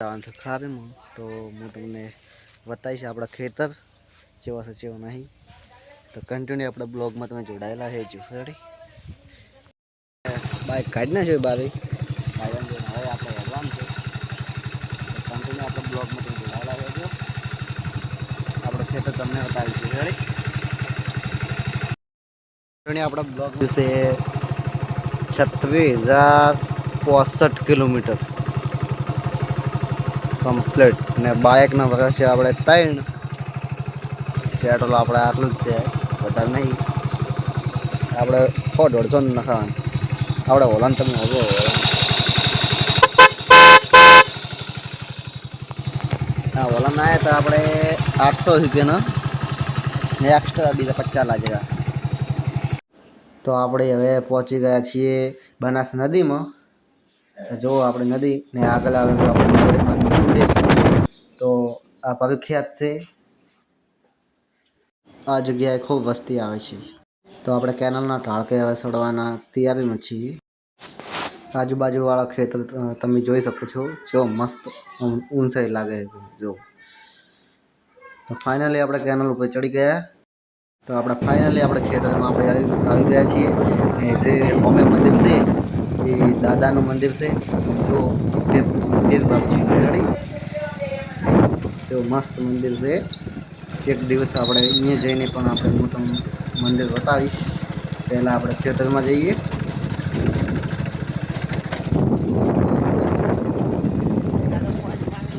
છે ખારીમાં તો હું તમને બતાવીશ આપણા ખેતર જેવા છે, જેવા નહીં. તો કન્ટિન્યુ આપણા બ્લોગમાં તમે જોડાયેલા રહેજો. રેડી બાઇક કાઢી નાખ્યો બાવી છે હવે આપણે હેડવાનું છે. કન્ટિન્યુ આપણા બ્લોગમાં તમે જોડાયેલા રહેજો. આપણું ખેતર તમને બતાવીશું. રેડી કન્ટિન્યુ આપણા બ્લોગ વિશે છત્રીસ હજાર પોસઠ કિલોમીટર. કમ્પ્લીટ ને બાઇકના વર્ષે આપણે ત્રણ. પેટ્રોલ આપણે આટલું જ છે. વધારે નહીં. આપણે સો દોઢસો ને નખાવાનું. આપણે ઓલાન તમે હોવો હા ઓલાન આવ્યા તો આપણે આઠસો રૂપિયાનો ને એક્સ્ટ્રા બીજા પચાસ લાગેલા તો આપણે હવે પહોંચી ગયા છીએ બનાસ નદીમાં. જો આપણે નદી ને આગળ આવે તો આ પ્રખ્યાત છે. આ જગ્યાએ ખૂબ વસ્તી આવે છે. તો આપણે કેનલના ટાળકે હવે સડવાના તૈયારીમાં છીએ. આજુબાજુવાળા ખેતર તમે જોઈ શકો છો. જો મસ્ત ઊંચાઈ લાગે જો. તો ફાઇનલી આપણે કેનલ ઉપર ચડી ગયા. તો આપણે ફાઇનલી આપણે ખેતરમાં આપણે આવી ગયા છીએ. જે હોમે મંદિર છે એ દાદાનું મંદિર છે જો પીર પીર બાપજી રેડી તો મસ્ત મંદિર છે એક દિવસ આપણે અહીંયા જઈને પણ આપણે હું તમને મંદિર બતાવીશ પહેલાં આપણે ખેતરમાં જઈએ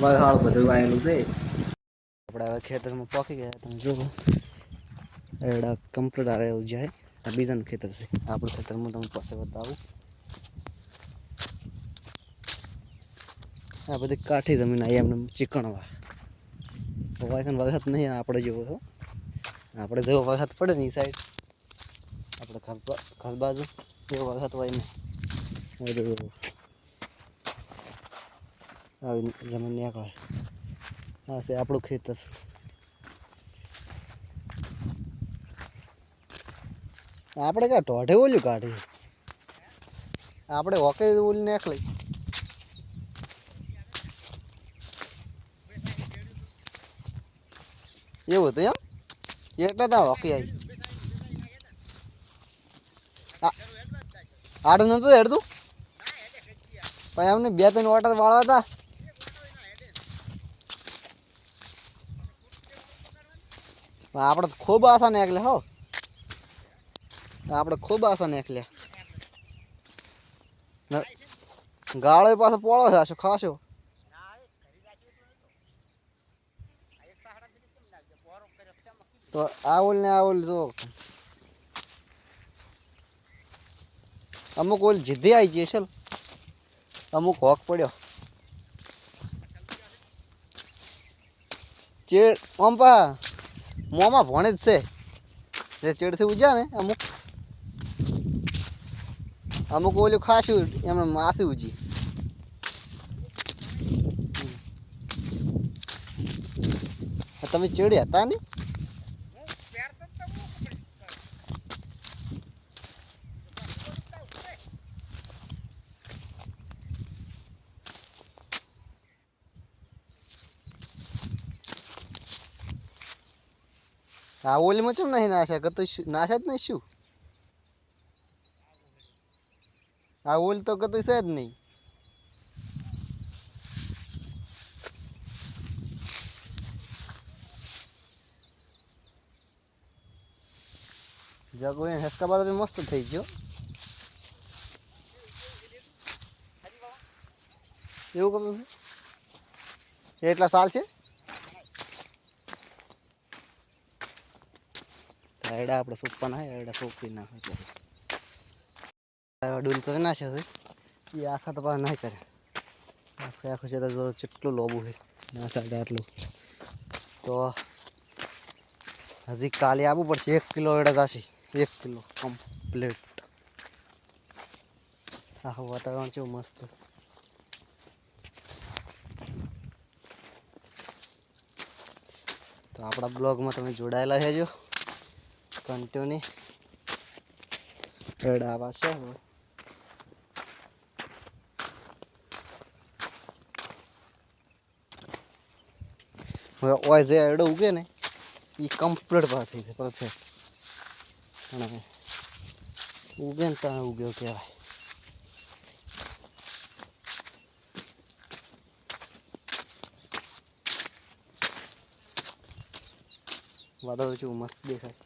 વહાળ બધું આવેલું છે આપણે હવે ખેતરમાં પહોંચી ગયા તમે જુઓ એડા કમ્પ્લીટ આવે એવું જાય આ બીજાનું ખેતર છે આપણું ખેતર હું તમને પાસે બતાવું આ બધી કાઠી જમીન આવી એમને ચીકણવા. વાયકન વરસાદ નહીં આપણે જેવો હો આપણે જેવો વરસાદ પડે ને એ સાઈડ આપણે ઘર બાજુ એવો વરસાદ હોય ને આવી જમીન નીકળે. હા છે આપણું ખેતર. આપણે ક્યાં ટોઢે બોલ્યું કાઢી આપણે ઓકે ઓલી નાખલી એવું હતું એમ એટલે તો હોકી આવી આડું નતું હેડતું પણ એમને બે ત્રણ વોટર વાળવા હતા પણ આપણે તો ખૂબ આશા નીકળે હો આપણે ખૂબ આશા નીકળ્યા ન- ગાળો પાસે પોળો છે આશો ખાશો તો આ ઓલ ને આ ઓલ જો. અમુક ઓલ જીદ્દી આવી જઈએ છે અમુક હોક પડ્યો. ચેડ ઓમ્પા, મોંમાં ભણે જ છે. જે ચેડથી ઉજ્યા ને, અમુક. અમુક ઓલું ખાશું એમને માસી ઉજી. તમે ચેડ્યા હતા ને? આ ઓલીમાં ચમ નહીં નાખ્યા કે તો શું- નાખ્યા જ નહીં શું આ ઓલ તો કતું છે જ નહીં જગો એ હેસકા બાદ મસ્ત થઈ ગયો એવું કરું છે એટલા સાલ છે એડા આપણે સોંપવાના હોય એડા સોંપી ના હોય ડૂલ કરી નાખ્યો છે. એ આખા તો પાછા નહીં કરે આખે આખું છે તો જો કેટલું લોબું છે. ના સાડા આટલું. તો હજી કાલે આવવું પડશે. એક કિલો એડા થશે એક કિલો કમ્પ્લીટ આખું વાતાવરણ છે મસ્ત. તો આપણા બ્લોગમાં તમે જોડાયેલા રહેજો. કન્ટિન્યુ રડાવા છે હવે હવે ઓય જે એડો ઉગે ને એ કમ્પ્લીટ ભાવ થઈ જાય પરફેક્ટ અને ઉગે ને ત્યાં ઉગ્યો કહેવાય વાદળ જેવું મસ્ત દેખાય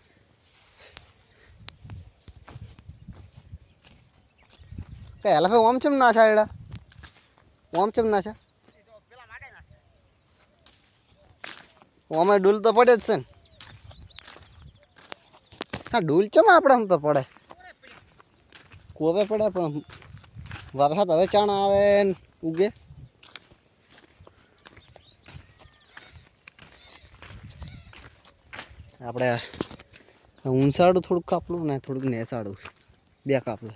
કઈ હાલ ઓમ ચમ ના છે એડા? ઓમ ચમ ના છે ઓમે ડૂલ તો પડે જ છે ને. હા ડૂલ ચમ આપણે આમ તો પડે? કોવે પડે પણ વરસાદ હવે ચાણ આવે ને ઉગે. આપણે ઊંસાડું થોડુંક કાપલું ને થોડુંક નેસાડું બે કાપલું.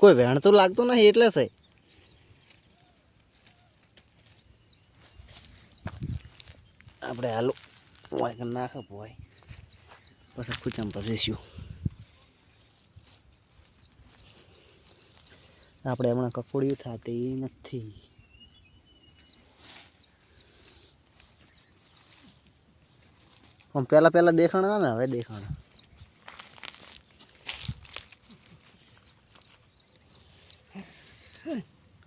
કોઈ વેણ તો લાગતું નથી એટલે છે. આપણે હાલો વાય નાખે ભાઈ પછી ખૂચામ પર રેસ્યું. આપણે હમણાં કકોડિયું થતી નથી. આમ પહેલાં પહેલાં દેખાણ ને, હવે દેખાણ.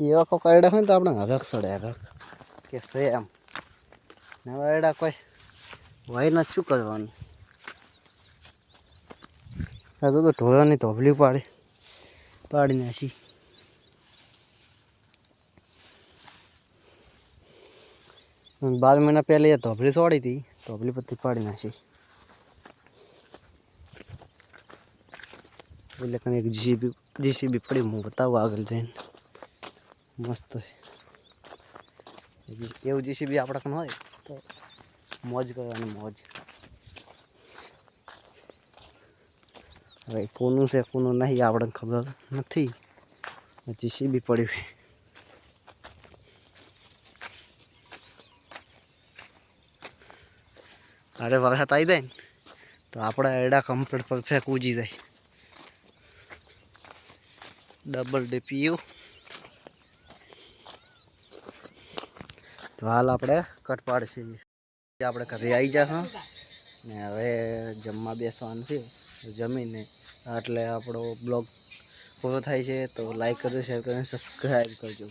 એવા કોઈ કાયડા હોય ને તો આપણે હરખ સડે હવે કે છે એમ. નવા એડા કોઈ હોય નથી શું કરવાનું? આ તો ઢોળાની ધોબલી પાડી પાડી નાખી બાર મહિના પહેલા એ ધોબલી સોડી હતી, ધોબલી પછી પાડી નાખી એટલે કને એક જીસીબી જીસીબી પડી, હું બતાવું આગળ જઈને. મસ્ત એવું જીસીબી આપણા કને હોય તો મોજ કરવાની મોજ હવે કોનું છે કોનું નહીં આપણને ખબર નથી જીસીબી પડ્યું છે અરે વરસાદ આવી જાય ને તો આપણા એડા કમ્પ્લીટ પરફેક્ટ ઉજી જાય ડબલ ડીપીયુ તો હાલ આપણે કટ પાડશે. આપણે ઘરે આવી જશું ને હવે જમવા બેસવાનું છે. જમીને એટલે આપણો બ્લોગ પૂરો થાય છે. તો લાઈક કરજો શેર કરજો સબસ્ક્રાઈબ કરજો.